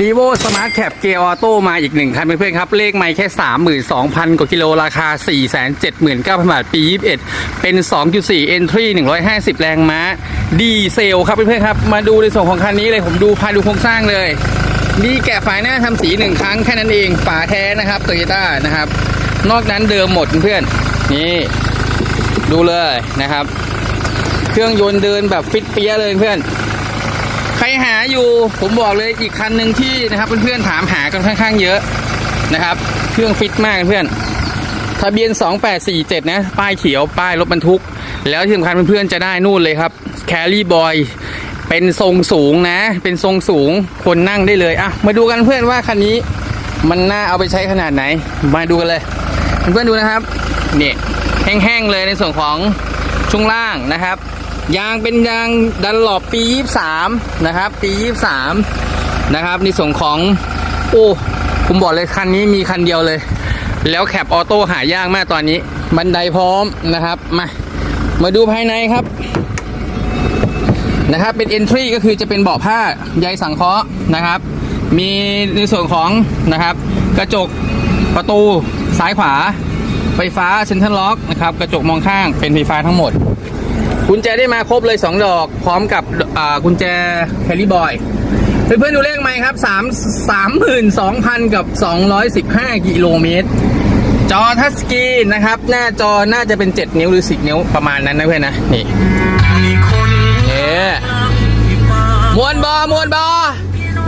รีโวสมาร์ทแคปเกียร์ออโต้มาอีกหนึ่งคันเพื่อนๆครับ เลขไม่แค่ 32,000 กว่ากิโลราคา 479,000 บาท ปี 21 เป็น 2.4 Entry 150 แรงม้า ดีเซลครับเพื่อนๆครับ มาดูในส่วนของคันนี้เลยผมดูพาดูโครงสร้างเลยนี่แกะฝาหน้าทำสีหนึ่งครั้งแค่นั้นเอง ฝาแท้นะครับโตโยต้านะครับ นอกนั้นเดิมหมดเพื่อนๆนี่ ดูเลยนะครับ เครื่องยนต์เดินแบบฟิตเปียเลยเพื่อน หาอยู่ ผมบอกเลยอีกคันหนึ่งที่นะครับเพื่อนๆถามหากันค่อนข้างเยอะนะครับ เครื่องฟิตมากเพื่อนทะเบียน 2847 นะ ป้ายเขียวป้ายรถบรรทุก แล้วที่สำคัญเพื่อนๆจะได้นู่นเลยครับแครี่บอยเป็นทรงสูงนะ เป็นทรงสูงคนนั่งได้เลยอะมาดูกันเพื่อนว่าคันนี้มันน่าเอาไปใช้ขนาดไหน มาดูกันเลย เพื่อนๆดูนะครับเนี่ยแห้งๆเลยในส่วนของช่วงล่างนะครับ ยางเป็นยางดันหลอบปี 23 นะครับ ปี 23 นะครับในส่วนของโอ้ผมบอกเลยคันนี้มีคันเดียวเลย แล้วแคปออโต้หายากมากตอนนี้ บันไดพร้อมนะครับ มา มาดูภายในครับ นะครับเป็น entry ก็คือจะเป็นเบาะผ้าใยสังเคราะห์นะครับ มีในส่วนของนะครับ กระจกประตูซ้ายขวา ไฟฟ้าเซ็นทรัลล็อกนะครับ กระจกมองข้างเป็นไฟฟ้าทั้งหมด กุญแจได้มาครบเลย 2 ดอก พร้อมกับอ่ากุญแจแคลรี่บอยเพื่อนๆดูเลขไหมครับ3 32,000กับ215กิโลเมตร จอทัชสกรีนนะครับ หน้าจอน่าจะเป็น7นิ้วหรือ10นิ้วประมาณนั้นนะเพื่อนนะ นี่เนี่ยมวนบอมวนบอ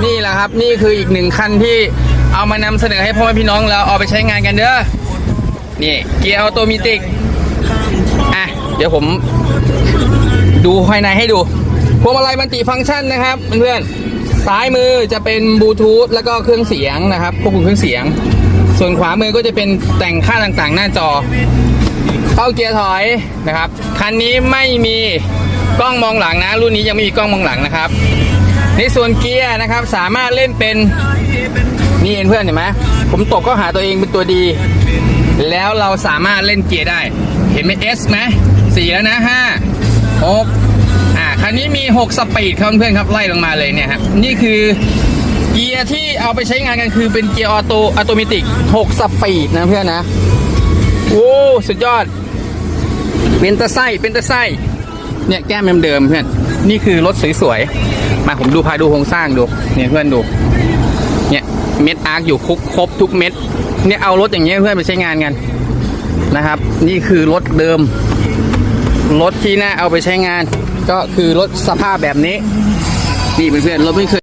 นี่แหละครับ นี่คืออีกหนึ่งคันที่เอามานำเสนอให้พ่อแม่พี่น้องเราเอาไปใช้งานกันเด้อ นี่ เกียร์ออโตมิติก อะ เดี๋ยวผมดูภายในให้ดูพวงมาลัยมันติฟังก์ชันนะครับเพื่อนๆซ้ายมือจะเป็นบลูทูธแล้วก็เครื่องเสียงนะครับควบคุมเครื่องเสียง ส่วนขวามือก็จะเป็นแต่งค่าต่างๆ หน้าจอ เข้าเกียร์ถอยนะครับคันนี้ไม่มีกล้องมองหลังนะ รุ่นนี้ยังไม่มีกล้องมองหลังนะครับ ในส่วนเกียร์นะครับสามารถเล่นเป็นนี่เพื่อนเห็นไหมผมตกก็หาตัวเองเป็นตัวดี แล้วเราสามารถเล่นเกียร์ได้ เห็นไหม S ไหม สี่แล้วนะห้าหกอ่าคันนี้มี6สปีดครับเพื่อนครับไล่ลงมาเลยเนี่ยครับนี่คือเกียร์ที่เอาไปใช้งานกันคือเป็นเกียร์ออโตอัตโนมัติ6สปีดนะเพื่อนนะโอ้สุดยอด เป็นตะไส้เป็นตะไส้เนี่ยแก้มเดิมเพื่อนนี่คือรถสวยๆมาผมดูพาดูโครงสร้างดูเนี่ยเพื่อนดูเนี่ยเม็ดอาร์คอยู่ครบครบทุกเม็ดเนี่ยเอารถอย่างเงี้ยเพื่อนไปใช้งานกันนะครับ นี่คือรถเดิม รถที่น่าเอาไปใช้งาน ก็คือรถสภาพแบบนี้ นี่เพื่อนๆรถไม่เคย